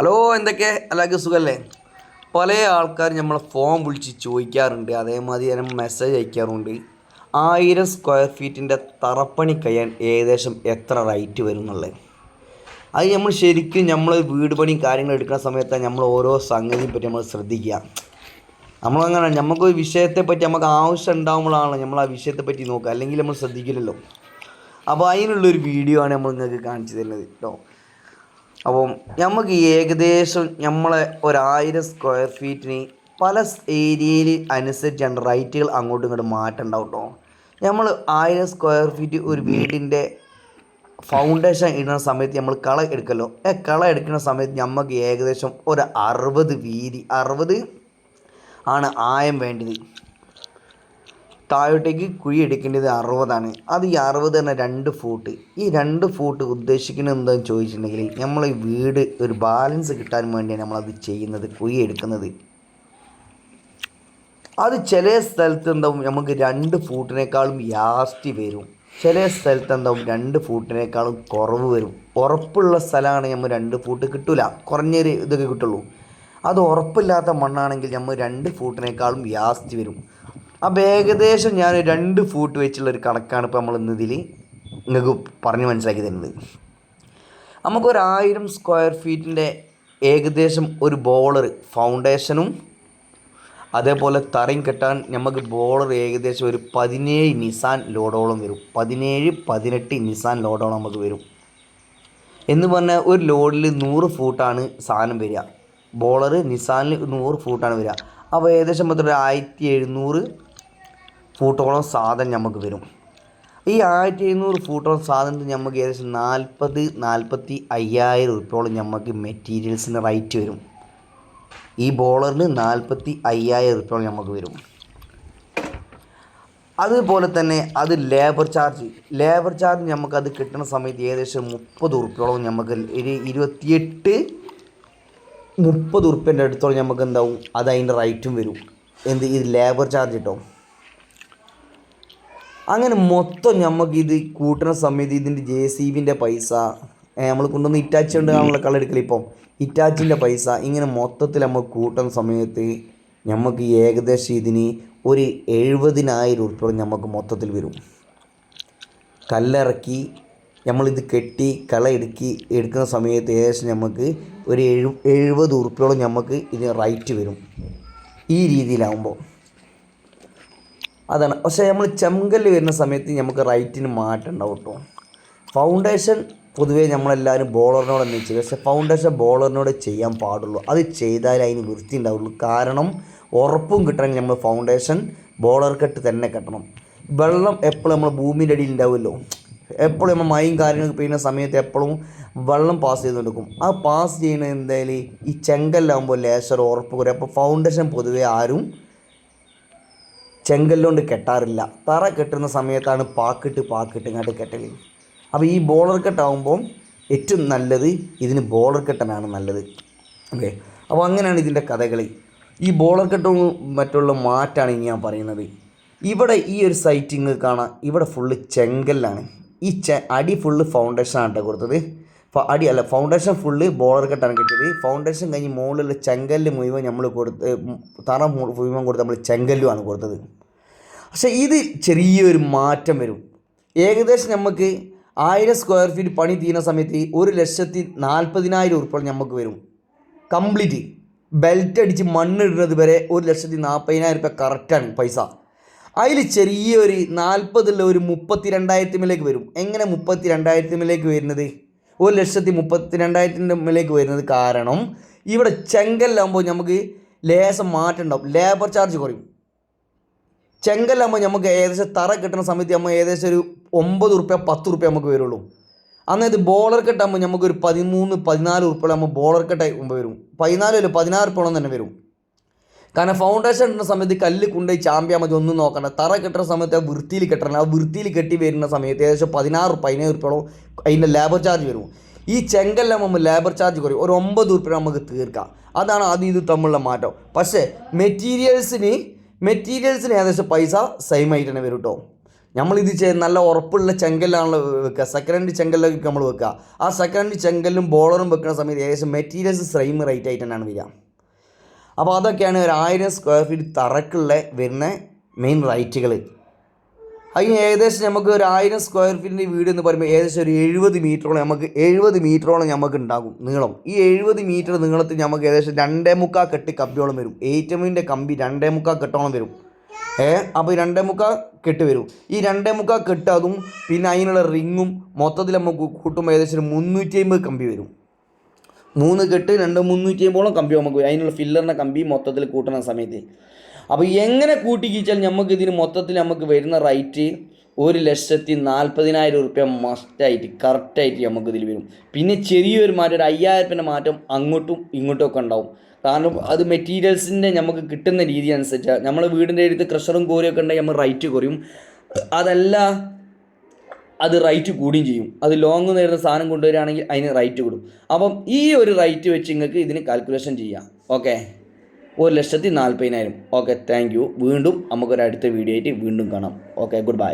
Hello എന്തൊക്കെ? എല്ലാവർക്കും സുഖമല്ലേ പല ആൾക്കാർ നമ്മളെ ഫോൺ വിളിച്ച് ചോദിക്കാറുണ്ട്. അതേമാതിരി തന്നെ മെസ്സേജ് അയക്കാറുണ്ട്. ആയിരം സ്ക്വയർ ഫീറ്റിന്റെ തറപ്പണി കഴിയാൻ ഏകദേശം എത്ര റൈറ്റ് വരും എന്നുള്ളത്. അത് നമ്മൾ ശരിക്കും നമ്മൾ വീട് പണി കാര്യങ്ങൾ എടുക്കുന്ന സമയത്ത് നമ്മൾ ഓരോ സംഗതിയെ പറ്റി നമ്മൾ ശ്രദ്ധിക്കുക. നമ്മളങ്ങനെ നമുക്കൊരു വിഷയത്തെ പറ്റി നമുക്ക് ആവശ്യം ഉണ്ടാകുമ്പോഴാണ് നമ്മൾ ആ വിഷയത്തെ പറ്റി നോക്കുക. അല്ലെങ്കിൽ നമ്മൾ ശ്രദ്ധിക്കില്ലല്ലോ. അപ്പോൾ അതിനുള്ളൊരു വീഡിയോ ആണ് നമ്മൾ നിങ്ങൾക്ക് കാണിച്ചു തരുന്നത്. കേട്ടോ അപ്പം നമുക്ക് ഏകദേശം നമ്മളെ ഒരായിരം സ്ക്വയർ ഫീറ്റിന് പല ഏരിയയിൽ അനുസരിച്ചാണ് റൈറ്റുകൾ അങ്ങോട്ടും ഇങ്ങോട്ടും മാറ്റം ഉണ്ടാവും കേട്ടോ നമ്മൾ ആയിരം സ്ക്വയർ ഫീറ്റ് ഒരു വീടിന്റെ ഫൗണ്ടേഷൻ ഇടുന്ന സമയത്ത് നമ്മൾ കള എടുക്കല്ലോ. ഏ കള എടുക്കുന്ന സമയത്ത് നമുക്ക് ഏകദേശം ഒരു അറുപത് വീതി അറുപത് ആണ് ആയം വേണ്ടത്. താഴോട്ടേക്ക് കുഴി എടുക്കേണ്ടത് അറുപതാണ്. അത് ഈ അറുപത് തന്നെ രണ്ട് ഫൂട്ട് ഈ രണ്ട് ഫൂട്ട് ഉദ്ദേശിക്കുന്നത് എന്താണെന്ന് ചോദിച്ചിട്ടുണ്ടെങ്കിൽ നമ്മൾ ഈ വീട് ഒരു ബാലൻസ് കിട്ടാൻ വേണ്ടിയാണ് നമ്മളത് ചെയ്യുന്നത് കുഴി എടുക്കുന്നത് അത് ചില സ്ഥലത്ത് എന്താവും നമുക്ക് രണ്ട് ഫൂട്ടിനേക്കാളും ലാസ്റ്റ് വരും. ചില സ്ഥലത്ത് എന്താവും രണ്ട് ഫൂട്ടിനേക്കാളും കുറവ് വരും. ഉറപ്പുള്ള സ്ഥലമാണ് നമ്മൾ രണ്ട് ഫൂട്ട് കിട്ടില്ല കുറഞ്ഞൊരു ഇതൊക്കെ കിട്ടുള്ളൂ. അത് ഉറപ്പില്ലാത്ത മണ്ണാണെങ്കിൽ നമ്മൾ രണ്ട് ഫൂട്ടിനേക്കാളും യാസ്തി വരും. അപ്പോൾ ഏകദേശം ഞാൻ രണ്ട് ഫൂട്ട് വെച്ചുള്ള ഒരു കണക്കാണ് ഇപ്പോൾ നമ്മൾ ഇന്നതിൽ നിങ്ങൾക്ക് പറഞ്ഞ് മനസ്സിലാക്കി തരുന്നത്. നമുക്കൊരായിരം സ്ക്വയർ ഫീറ്റിന്റെ ഏകദേശം ഒരു ബോളർ ഫൗണ്ടേഷനും അതേപോലെ തറയും കെട്ടാൻ നമുക്ക് ബോളർ ഏകദേശം ഒരു പതിനേഴ് നിസാൻ ലോഡോളം വരും. പതിനേഴ് പതിനെട്ട് നിസാൻ ലോഡോളം നമുക്ക് വരും. എന്ന് പറഞ്ഞാൽ ഒരു ലോഡിൽ നൂറ് ഫൂട്ടാണ് സാധനം വരിക. ബോളർ നിസാനിൽ നൂറ് ഫൂട്ടാണ് വരിക. അപ്പോൾ ഏകദേശം മൊത്തം ഒരു ആയിരത്തി എഴുന്നൂറ് ഫൂട്ടോളം സാധനം നമുക്ക് വരും. ഈ ആയിരത്തി എഴുന്നൂറ് ഫൂട്ടോളം സാധനത്തിന് നമുക്ക് ഏകദേശം നാൽപ്പത് നാൽപ്പത്തി അയ്യായിരം ഉറുപ്പോളം നമുക്ക് മെറ്റീരിയൽസിന് റൈറ്റ് വരും. ഈ ബോളറിന് നാൽപ്പത്തി അയ്യായിരം ഉറുപ്പോളം നമുക്ക് വരും. അതുപോലെ തന്നെ അത് ലേബർ ചാർജ് ലേബർ ചാർജ് നമുക്കത് കിട്ടുന്ന സമയത്ത് ഏകദേശം മുപ്പത് ഉറുപ്പോളം നമുക്ക് ഒരു ഇരുപത്തിയെട്ട് മുപ്പത് ഉറുപ്പ്യന്റെ അടുത്തോളം നമുക്ക് എന്താവും? അത് അതിന്റെ റേറ്റും വരും. എന്ത്? ഇത് ലേബർ ചാർജ് കിട്ടും അങ്ങനെ മൊത്തം നമുക്ക് ഇത് കൂട്ടുന്ന സമയത്ത് ഇതിന്റെ ജെ സി ബിന്റെ പൈസ നമ്മൾ കൊണ്ടുവന്ന് ഇറ്റാച്ച് കൊണ്ട് നമ്മളെ കളയെടുക്കൽ ഇപ്പം. ഇറ്റാച്ചിന്റെ പൈസ ഇങ്ങനെ മൊത്തത്തിൽ നമ്മൾ കൂട്ടുന്ന സമയത്ത് നമുക്ക് ഏകദേശം ഇതിന് ഒരു എഴുപതിനായിരം ഉറുപ്പികൾ നമുക്ക് മൊത്തത്തിൽ വരും. കല്ലിറക്കി നമ്മളിത് കെട്ടി കള എടുക്കി എടുക്കുന്ന സമയത്ത് ഏകദേശം നമുക്ക് ഒരു എഴു എഴുപത് ഉറുപ്പിയോളം നമുക്ക് ഇതിന് റൈറ്റ് വരും. ഈ രീതിയിലാവുമ്പോൾ അതാണ്. പക്ഷേ നമ്മൾ ചെങ്കല്ല് വരുന്ന സമയത്ത് നമുക്ക് റൈറ്റിന് മാറ്റം ഉണ്ടാവും കേട്ടോ ഫൗണ്ടേഷൻ പൊതുവേ നമ്മളെല്ലാവരും ബോളറിനോട് തന്നെ ചെയ്യും പക്ഷേ ഫൗണ്ടേഷൻ ബോളറിനോട് ചെയ്യാൻ പാടുള്ളൂ. അത് ചെയ്താലേ അതിന് വൃത്തി ഉണ്ടാവുള്ളൂ. കാരണം ഉറപ്പും കിട്ടണമെങ്കിൽ നമ്മൾ ഫൗണ്ടേഷൻ ബോളർ കെട്ട് തന്നെ കെട്ടണം. വെള്ളം എപ്പോഴും നമ്മൾ ഭൂമിന്റെ അടിയിൽ ഉണ്ടാവുമല്ലോ. എപ്പോഴും നമ്മൾ മൈൻ കാര്യങ്ങൾ പെയ്യുന്ന സമയത്ത് എപ്പോഴും വെള്ളം പാസ് ചെയ്ത് കൊടുക്കും ആ പാസ് ചെയ്യുന്ന എന്തായാലും ഈ ചെങ്കല്ലാകുമ്പോൾ ലേശർ ഉറപ്പ് കുറയും. അപ്പോൾ ഫൗണ്ടേഷൻ പൊതുവേ ആരും ചെങ്കല്ലുകൊണ്ട് കെട്ടാറില്ല. തറ കെട്ടുന്ന സമയത്താണ് പാക്കിട്ട് പാക്കിട്ട് ഇങ്ങോട്ട് കെട്ടൽ അപ്പോൾ ഈ ബോളർ കെട്ടാവുമ്പോൾ ഏറ്റവും നല്ലത് ഇതിന് ബോളർ കെട്ടനാണ് നല്ലത്. ഓക്കെ അപ്പോൾ അങ്ങനെയാണ് ഇതിന്റെ കഥകളി. ഈ ബോളർ കെട്ടും മറ്റുള്ള മാറ്റാണ് ഇനി ഞാൻ പറയുന്നത്. ഇവിടെ ഈ ഒരു സൈറ്റിങ് കാണാം ഇവിടെ ഫുള്ള് ചെങ്കല്ലാണ്. ഈ ചെ അടി ഫുള്ള് ഫൗണ്ടേഷനാണ് കേട്ടോ കൊടുത്തത്. അടി അല്ല ഫൗണ്ടേഷൻ ഫുള്ള് ബോളർ കെട്ടാണ് കിട്ടിയത്. ഫൗണ്ടേഷൻ കഴിഞ്ഞ് മുകളിലുള്ള ചെങ്കല്ല് മുഴുവൻ നമ്മൾ കൊടുത്ത് തറ മുഴുവൻ കൊടുത്ത് നമ്മൾ ചെങ്കല്ലുമാണ് കൊടുത്തത്. പക്ഷേ ഇത് ചെറിയൊരു മാറ്റം വരും. ഏകദേശം നമുക്ക് ആയിരം സ്ക്വയർ ഫീറ്റ് പണി തീരുന്ന സമയത്ത് ഒരു ലക്ഷത്തി നാൽപ്പതിനായിരം ഉറുപ്പോൾ നമുക്ക് വരും. കംപ്ലീറ്റ് ബെൽറ്റ് അടിച്ച് മണ്ണിടുന്നത് വരെ ഒരു ലക്ഷത്തി നാൽപ്പതിനായിരം രൂപ കറക്റ്റാണ് പൈസ. അതിൽ ചെറിയൊരു നാൽപ്പതുള്ള ഒരു മുപ്പത്തി രണ്ടായിരത്തിമിലേക്ക് വരും. എങ്ങനെ മുപ്പത്തി രണ്ടായിരത്തിമിലേക്ക് വരുന്നത്? ഒരു ലക്ഷത്തി മുപ്പത്തി രണ്ടായിരത്തിന്റെ മേലേക്ക് വരുന്നത് കാരണം ഇവിടെ ചെങ്കല്ലാകുമ്പോൾ നമുക്ക് ലേശം മാറ്റം ഉണ്ടാവും. ലേബർ ചാർജ് കുറയും. ചെങ്കല്ലാകുമ്പോൾ നമുക്ക് ഏകദേശം തറ കിട്ടുന്ന സമയത്ത് നമ്മൾ ഏകദേശം ഒരു ഒമ്പത് ഉറുപ്പ്യ പത്ത് ഉറുപ്പ്യ നമുക്ക് വരുള്ളൂ. അന്നേത് ബോളർ കെട്ടാകുമ്പോൾ നമുക്ക് ഒരു പതിമൂന്ന് പതിനാല് ഉറുപ്പ്യ നമ്മൾ ബോളർ കെട്ടായി മുമ്പ് വരും. പതിനാല് അല്ല പതിനാറ് ഉറുപ്പ്യോളം തന്നെ വരും. കാരണം ഫൗണ്ടേഷൻ ഇടുന്ന സമയത്ത് കല്ല് കൊണ്ടുപോയി ചാമ്പ്യാൽ മതി ഒന്നും നോക്കണ്ട. തറ കെട്ടുന്ന സമയത്ത് ആ വൃത്തിയിൽ കെട്ടണം. ആ വൃത്തിയിൽ കെട്ടി വരുന്ന സമയത്ത് ഏകദേശം പതിനാറ് പതിനേഴ് ഉറുപ്പ്യോളം അതിന്റെ ലേബർ ചാർജ് വരും. ഈ ചെങ്കല്ലാകുമ്പോൾ ലേബർ ചാർജ് കുറയും. ഒരു ഒമ്പത് ഉറുപ്പ്യ നമുക്ക് തീർക്കാം. അതാണ് ആദ്യം ഇത് തമ്മിലുള്ള മാറ്റം. പക്ഷേ മെറ്റീരിയൽസിന് മെറ്റീരിയൽസിന് ഏകദേശം പൈസ സെയിം ആയിട്ട് തന്നെ വരും കേട്ടോ നമ്മളിത് ചെയ്ത് നല്ല ഉറപ്പുള്ള ചെങ്കല്ലാണല്ലോ വെക്കുക സെക്കൻഡ് ചെങ്കല്ലൊക്കെ നമ്മൾ വെക്കുക ആ സെക്കൻഡ് ഹാൻഡ് ചെങ്കല്ലും ബോളറും വെക്കുന്ന സമയത്ത് ഏകദേശം മെറ്റീരിയൽസ് സെയിം റേറ്റ് ആയിട്ട് തന്നെയാണ് വരിക. അപ്പോൾ അതൊക്കെയാണ് ഒരു ആയിരം സ്ക്വയർ ഫീറ്റ് തറക്കുള്ള വരുന്ന മെയിൻ റൈറ്റുകൾ അതിന് ഏകദേശം നമുക്ക് ഒരു ആയിരം സ്ക്വയർ ഫീറ്റിന്റെ വീട് എന്ന് പറയുമ്പോൾ ഏകദേശം ഒരു എഴുപത് മീറ്ററോളം നമുക്ക് എഴുപത് മീറ്ററോളം നമുക്ക് ഉണ്ടാകും നീളം. ഈ എഴുപത് മീറ്റർ നീളത്തിൽ നമുക്ക് ഏകദേശം രണ്ടേ മുക്കാൽ കെട്ട് കമ്പിയോളം വരും. ഏറ്റമിന്റെ കമ്പി രണ്ടേ മുക്കാൽ കെട്ടോളം വരും. ഏ അപ്പോൾ രണ്ടേ മുക്കാൽ കെട്ട് വരും. ഈ രണ്ടേ മുക്കാൽ കെട്ട് അതും പിന്നെ അതിനുള്ള റിങ്ങും മൊത്തത്തിൽ നമുക്ക് കൂട്ടുമ്പോൾ ഏകദേശം മുന്നൂറ്റി അമ്പത് കമ്പി വരും. മൂന്ന് കെട്ട് രണ്ട് മുന്നൂറ്റി അമ്പതോളം കമ്പി നമുക്ക്. അതിനുള്ള ഫില്ലറിന്റെ കമ്പി മൊത്തത്തിൽ കൂട്ടുന്ന സമയത്ത്. അപ്പോൾ എങ്ങനെ കൂട്ടിക്കിച്ചാൽ നമുക്ക് ഇതിന് മൊത്തത്തിൽ നമുക്ക് വരുന്ന റൈറ്റ് ഒരു ലക്ഷത്തി നാൽപ്പതിനായിരം റുപ്യ മസ്റ്റായിട്ട് കറക്റ്റായിട്ട് നമുക്ക് ഇതിൽ വരും. പിന്നെ ചെറിയൊരു മാറ്റം ഒരു അയ്യായിരത്തിന്റെ മാറ്റം അങ്ങോട്ടും ഇങ്ങോട്ടും ഒക്കെ ഉണ്ടാവും. കാരണം അത് മെറ്റീരിയൽസിന്റെ നമുക്ക് കിട്ടുന്ന രീതി അനുസരിച്ചാണ് നമ്മൾ വീടിന്റെ അടുത്ത് ക്രഷറും കോരിയൊക്കെ ഉണ്ടെങ്കിൽ നമ്മൾ റൈറ്റ് കുറയും. അതല്ല അത് റൈറ്റ് കൂടുകയും ചെയ്യും. അത് ലോങ് നേരുന്ന സാധനം കൊണ്ടുവരികയാണെങ്കിൽ അതിന് റൈറ്റ് കൂടും. അപ്പം ഈ ഒരു റൈറ്റ് വെച്ച് നിങ്ങൾക്ക് ഇതിന് കാൽക്കുലേഷൻ ചെയ്യാം. ഓക്കെ ഒരു ലക്ഷത്തി നാൽപ്പതിനായിരം ഓക്കെ താങ്ക് യു വീണ്ടും നമുക്കൊരു അടുത്ത വീഡിയോ ആയിട്ട് വീണ്ടും കാണാം. Okay good bye